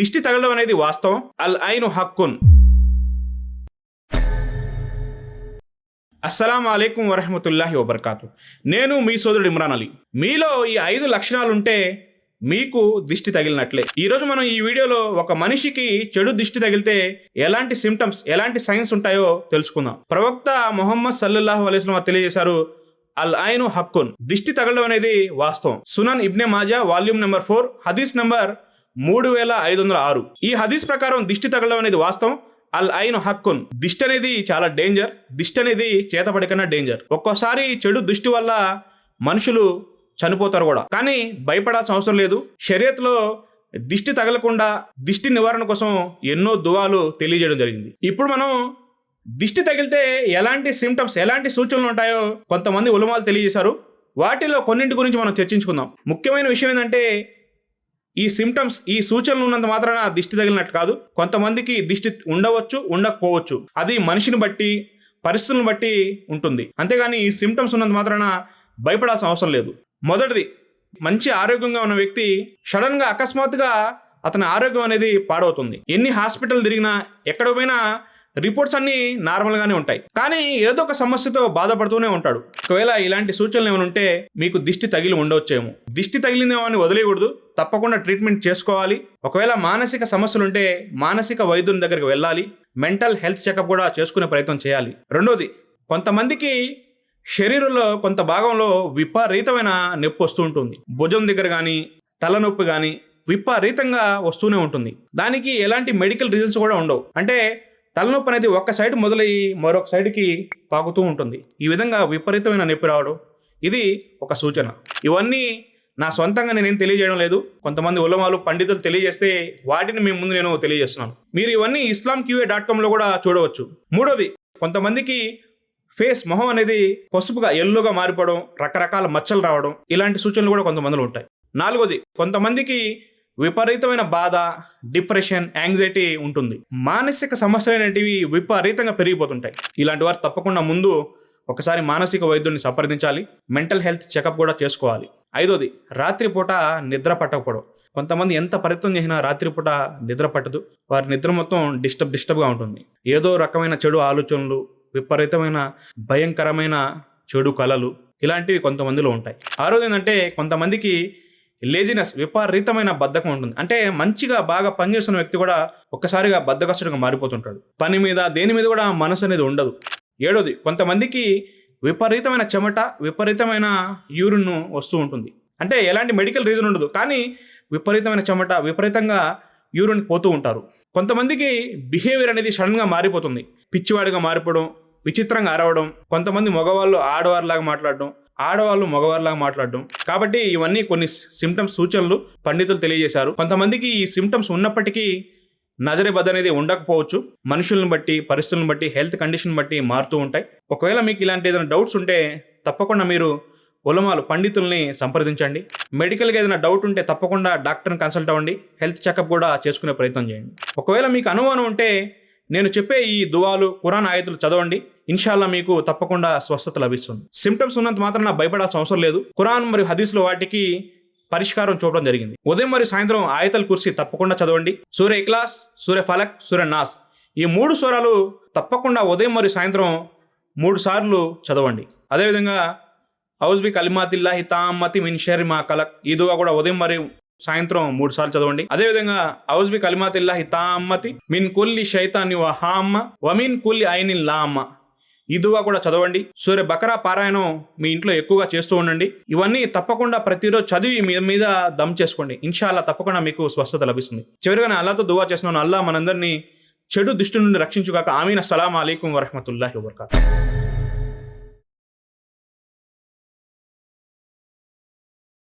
దిష్టి తగలడం అనేది వాస్తవం. అల్ ఐను హక్కున్. అస్సలం అయికం వరహమతుల్లాహి వబర్కాతు. నేను మీ సోదరుడు ఇమ్రాన్ అలీ. మీలో ఈ ఐదు లక్షణాలు ఉంటే మీకు దిష్టి తగిలినట్లే. ఈరోజు మనం ఈ వీడియోలో ఒక మనిషికి చెడు దిష్టి తగిలితే ఎలాంటి సిమ్టమ్స్ ఎలాంటి సైన్స్ ఉంటాయో తెలుసుకుందాం. ప్రవక్త మొహమ్మద్ సల్లుల్లాహు అలైస్లం తెలియజేశారు అల్ ఐను హక్కున్. దిష్టి తగలడం అనేది వాస్తవం. Sunan Ibn Majah volume number four హదీస్ నెంబర్ మూడు వేల ఐదు వందల ఆరు. ఈ హదీస్ ప్రకారం దిష్టి తగలడం అనేది వాస్తవం. అల్ ఐన్ హక్కున్. దిష్టి అనేది చాలా డేంజర్. దిష్టి అనేది చేతపడికన్నా డేంజర్. ఒక్కోసారి చెడు దిష్టి వల్ల మనుషులు చనిపోతారు కూడా. కానీ భయపడాల్సిన అవసరం లేదు. షరియత్లో దిష్టి తగలకుండా దిష్టి నివారణ కోసం ఎన్నో దువాలు తెలియజేయడం జరిగింది. ఇప్పుడు మనం దిష్టి తగిలితే ఎలాంటి సిమ్టమ్స్ ఎలాంటి సూచనలు ఉంటాయో కొంతమంది ఉలమాలు తెలియజేశారు. వాటిలో కొన్నింటి గురించి మనం చర్చించుకుందాం. ముఖ్యమైన విషయం ఏంటంటే ఈ సిమ్టమ్స్ ఈ సూచనలు ఉన్నంత మాత్రాన దిష్టి తగిలినట్టు కాదు. కొంతమందికి దిష్టి ఉండవచ్చు ఉండకపోవచ్చు. అది మనిషిని బట్టి పరిస్థితులను బట్టి ఉంటుంది. అంతేగాని ఈ సిమ్టమ్స్ ఉన్నంత మాత్రాన భయపడాల్సిన అవసరం లేదు. మొదటిది మంచి ఆరోగ్యంగా ఉన్న వ్యక్తి సడన్గా అకస్మాత్తుగా అతని ఆరోగ్యం అనేది పాడవుతుంది. ఎన్ని హాస్పిటల్ తిరిగినా ఎక్కడ పోయినా రిపోర్ట్స్ అన్నీ నార్మల్గానే ఉంటాయి. కానీ ఏదో ఒక సమస్యతో బాధపడుతూనే ఉంటాడు. ఒకవేళ ఇలాంటి సూచనలు ఏమైనా ఉంటే మీకు దిష్టి తగిలి ఉండవచ్చేమో దిష్టి తగిలిందేమో అని వదిలేయకూడదు. తప్పకుండా ట్రీట్మెంట్ చేసుకోవాలి. ఒకవేళ మానసిక సమస్యలు ఉంటే మానసిక వైద్యుని దగ్గరికి వెళ్ళాలి. మెంటల్ హెల్త్ చెకప్ కూడా చేసుకునే ప్రయత్నం చేయాలి. రెండోది కొంతమందికి శరీరంలో కొంత భాగంలో విపరీతమైన నొప్పి వస్తూ ఉంటుంది. భుజం దగ్గర కానీ తలనొప్పి కానీ విపరీతంగా వస్తూనే ఉంటుంది. దానికి ఎలాంటి మెడికల్ రీజన్స్ కూడా ఉండవు. అంటే తలనొప్పి అనేది ఒక్క సైడ్ మొదలయ్యి మరొక సైడ్కి పాకుతూ ఉంటుంది. ఈ విధంగా విపరీతమైన నొప్పి రావడం ఇది ఒక సూచన. ఇవన్నీ నా సొంతంగా నేనేం తెలియజేయడం లేదు. కొంతమంది ఉలమాలు పండితులు తెలియజేస్తే వాటిని మీ ముందు నేను తెలియజేస్తున్నాను. మీరు ఇవన్నీ ఇస్లాం క్యూఏ డాట్ కామ్లో కూడా చూడవచ్చు. మూడోది కొంతమందికి ఫేస్ మొహం అనేది పసుపుగా ఎల్లుగా మారిపోవడం రకరకాల మచ్చలు రావడం ఇలాంటి సూచనలు కూడా కొంతమందిలో ఉంటాయి. నాలుగోది కొంతమందికి విపరీతమైన బాధ డిప్రెషన్ యాంగ్జైటీ ఉంటుంది. మానసిక సమస్యలు అనేటివి విపరీతంగా పెరిగిపోతుంటాయి. ఇలాంటి వారు తప్పకుండా ముందు ఒకసారి మానసిక వైద్యుడిని సంప్రదించాలి. మెంటల్ హెల్త్ చెకప్ కూడా చేసుకోవాలి. ఐదోది రాత్రిపూట నిద్ర పట్టకపోవడం. కొంతమంది ఎంత ప్రయత్నం చేసినా రాత్రిపూట నిద్ర పట్టదు. వారి నిద్ర మొత్తం డిస్టర్బ్ డిస్టర్బ్గా ఉంటుంది. ఏదో రకమైన చెడు ఆలోచనలు విపరీతమైన భయంకరమైన చెడు కళలు ఇలాంటివి కొంతమందిలో ఉంటాయి. ఆరోజు ఏంటంటే కొంతమందికి లేజినెస్ విపరీతమైన బద్ధకం ఉంటుంది. అంటే మంచిగా బాగా పనిచేస్తున్న వ్యక్తి కూడా ఒక్కసారిగా బద్ధకస్తుడిగా మారిపోతుంటాడు. పని మీద దేని మీద కూడా మనసు అనేది ఉండదు. ఏడోది కొంతమందికి విపరీతమైన చెమట విపరీతమైన యూరిన్ వస్తూ ఉంటుంది. అంటే ఎలాంటి మెడికల్ రీజన్ ఉండదు. కానీ విపరీతమైన చెమట విపరీతంగా యూరిన్ పోతూ ఉంటారు. కొంతమందికి బిహేవియర్ అనేది సడన్గా మారిపోతుంది. పిచ్చివాడిగా మారిపోవడం విచిత్రంగా అరవడం కొంతమంది మగవాళ్ళు ఆడవారిలాగా మాట్లాడడం ఆడవాళ్ళు మగవారిలాగా మాట్లాడడం. కాబట్టి ఇవన్నీ కొన్ని సిమ్టమ్స్ సూచనలు పండితులు తెలియజేశారు. కొంతమందికి ఈ సిమ్టమ్స్ ఉన్నప్పటికీ నజరేబద్ అనేది ఉండకపోవచ్చు. మనుషులను బట్టి పరిస్థితులను బట్టి హెల్త్ కండిషన్ బట్టి మారుతూ ఉంటాయి. ఒకవేళ మీకు ఇలాంటి ఏదైనా డౌట్స్ ఉంటే తప్పకుండా మీరు ఉలమాలు పండితుల్ని సంప్రదించండి. మెడికల్గా ఏదైనా డౌట్ ఉంటే తప్పకుండా డాక్టర్ని కన్సల్ట్ అవ్వండి. హెల్త్ చెకప్ కూడా చేసుకునే ప్రయత్నం చేయండి. ఒకవేళ మీకు అనుమానం ఉంటే నేను చెప్పే ఈ దువాలు కురాన్ ఆయతులు చదవండి. ఇన్షాల్లా మీకు తప్పకుండా స్వస్థత లభిస్తుంది. సిమ్టమ్స్ ఉన్నంత మాత్రం భయపడాల్సిన అవసరం లేదు. కురాన్ మరియు హదీస్లో వాటికి పరిష్కారం చూపడం జరిగింది. ఉదయం మరియు సాయంత్రం ఆయతలు కుర్సీ తప్పకుండా చదవండి. సూర్య ఇక్లాస్ సూర్య ఫలక్ సూర్య నాస్. ఈ మూడు స్వరాలు తప్పకుండా ఉదయం మరియు సాయంత్రం మూడు సార్లు చదవండి. అదేవిధంగా హౌస్ కలిమాతిల్లాహి తామ్మతి మిన్ షర్రి మా కలక్. ఈ దువా కూడా ఉదయం మరియు సాయంత్రం మూడు సార్లు చదవండి. అదేవిధంగా ఔజ్బి కలిమాతిల్లాహి తామ్మతి మిన్ కుల్లి శైతాని వహామ్మ వమిన్ కుల్లి ఐనిన్ లామ్మ. ఈ దువా కూడా చదవండి. సూర్య బకరా పారాయణం మీ ఇంట్లో ఎక్కువగా చేస్తూ ఉండండి. ఇవన్నీ తప్పకుండా ప్రతిరోజు చదివి మీ మీద దమ్ చేసుకోండి. ఇన్షాల్లా తప్పకుండా మీకు స్వస్థత లభిస్తుంది. చివరిగా నేను అల్లాతో దువా చేస్తున్నాను. అల్లా మనందరినీ చెడు దుష్టి నుండి రక్షించుగాక. ఆమీన్. అస్సలం అలీకం వరహమతుల్లాహి వబర్కాతు.